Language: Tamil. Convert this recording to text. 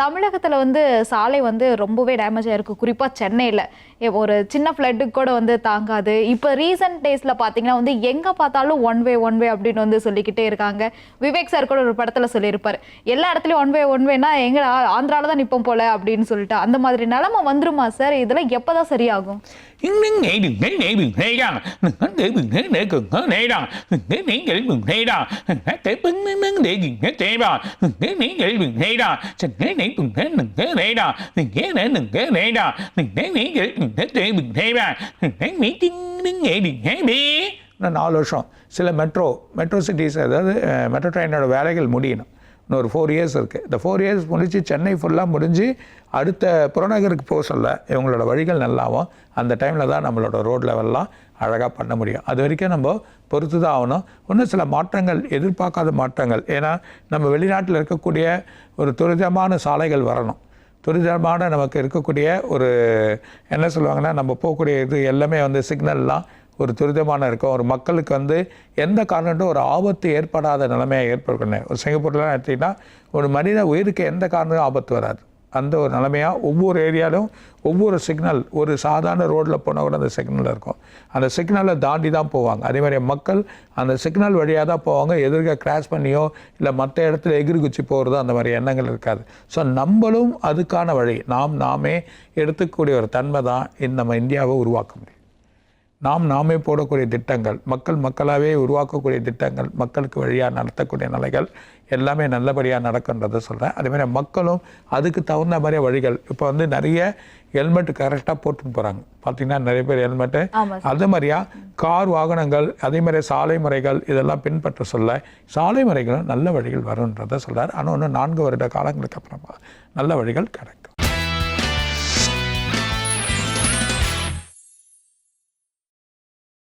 தமிழகத்தில் வந்து சாலை வந்து ரொம்பவே டேமேஜ் ஆயிருக்கு. குறிப்பாக சென்னையில். ஒரு சின்ன ஃப்ளட்டுக்கு கூட வந்து தாங்காது. இப்போ ரீசெண்ட் டேஸில் பார்த்தீங்கன்னா வந்து எங்கே பார்த்தாலும் ஒன் வே ஒன் வே அப்படின்னு வந்து சொல்லிக்கிட்டே இருக்காங்க. விவேக் சார் கூட ஒரு படத்தில் சொல்லியிருப்பார். எல்லா இடத்துலையும் ஒன் வே ஒன் வேனா எங்கே ஆந்திராவில் தான் நிற்போம் போல அப்படின்னு சொல்லிட்டு. அந்த மாதிரி நிலமை வந்துருமா சார் இதெல்லாம் எப்போ தான் சரியாகும்? இன்னும் நாலு வருஷம். சில மெட்ரோ மெட்ரோ சிட்டிஸ் அதாவது மெட்ரோ ட்ரெயினோட வேலைகள் முடியணும். இன்னும் ஒரு ஃபோர் இயர்ஸ் இருக்குது இந்த ஃபோர் இயர்ஸ் முடித்து சென்னை ஃபுல்லாக முடிஞ்சு அடுத்த புறநகருக்கு போக சொல்ல இவங்களோட வழிகள் நல்லாவும் அந்த டைமில் தான் நம்மளோட ரோட் லெவல்லாம் அழகாக பண்ண முடியும். அது வரைக்கும் நம்ம பொறுத்து தான் ஆகணும். இன்னும் சில மாற்றங்கள் எதிர்பார்க்காத மாற்றங்கள். ஏன்னா நம்ம வெளிநாட்டில் இருக்கக்கூடிய ஒரு துரிதமான சாலைகள் வரணும். துரிதமான நமக்கு இருக்கக்கூடிய ஒரு என்ன சொல்லுவாங்கன்னா நம்ம போகக்கூடிய இது எல்லாமே வந்து சிக்னல்லாம் ஒரு துரிதமான இருக்கும். ஒரு மக்களுக்கு வந்து எந்த காரணத்தும் ஒரு ஆபத்து ஏற்படாத நிலைமையை ஏற்படுத்தணும். ஒரு சிங்கப்பூர்லாம் எடுத்திங்கன்னா ஒரு மனித உயிருக்கு எந்த காரணமும் ஆபத்து வராது. அந்த ஒரு நிலைமையாக ஒவ்வொரு ஏரியாலும் ஒவ்வொரு சிக்னல் ஒரு சாதாரண ரோட்டில் போனால் கூட அந்த சிக்னல் இருக்கும். அந்த சிக்னலை தாண்டி தான் போவாங்க. அதே மாதிரி மக்கள் அந்த சிக்னல் வழியாக தான் போவாங்க. எதிர்க்க கிராஸ் பண்ணியோ இல்லை மற்ற இடத்துல எகிரி குச்சி போகிறதோ அந்த மாதிரி எண்ணங்கள் இருக்காது. ஸோ நம்மளும் அதுக்கான வழி நாம் நாமே எடுத்துக்கூடிய ஒரு தன்மை தான் நம்ம இந்தியாவை உருவாக்க முடியும். நாம் நாமே போடக்கூடிய திட்டங்கள் மக்கள் மக்களாகவே உருவாக்கக்கூடிய திட்டங்கள் மக்களுக்கு வழியாக நடத்தக்கூடிய நிலைகள் எல்லாமே நல்லபடியாக நடக்குன்றதை சொல்கிறேன் அதேமாதிரி மக்களும் அதுக்கு தகுந்த மாதிரி வழிகள். இப்போ வந்து நிறைய ஹெல்மெட் கரெக்டாக போட்டுன்னு போகிறாங்க பார்த்தீங்கன்னா நிறைய பேர் ஹெல்மெட்டு. அதே மாதிரியா கார் வாகனங்கள் அதே மாதிரி சாலை முறைகள் இதெல்லாம் பின்பற்ற சொல்ல சாலை முறைகளும் நல்ல வழிகள் வரும்ன்றதை சொல்கிறார் ஆனால் இன்னும் நான்கு வருட காலங்களுக்கு அப்புறமா நல்ல வழிகள் கிடைக்கும்.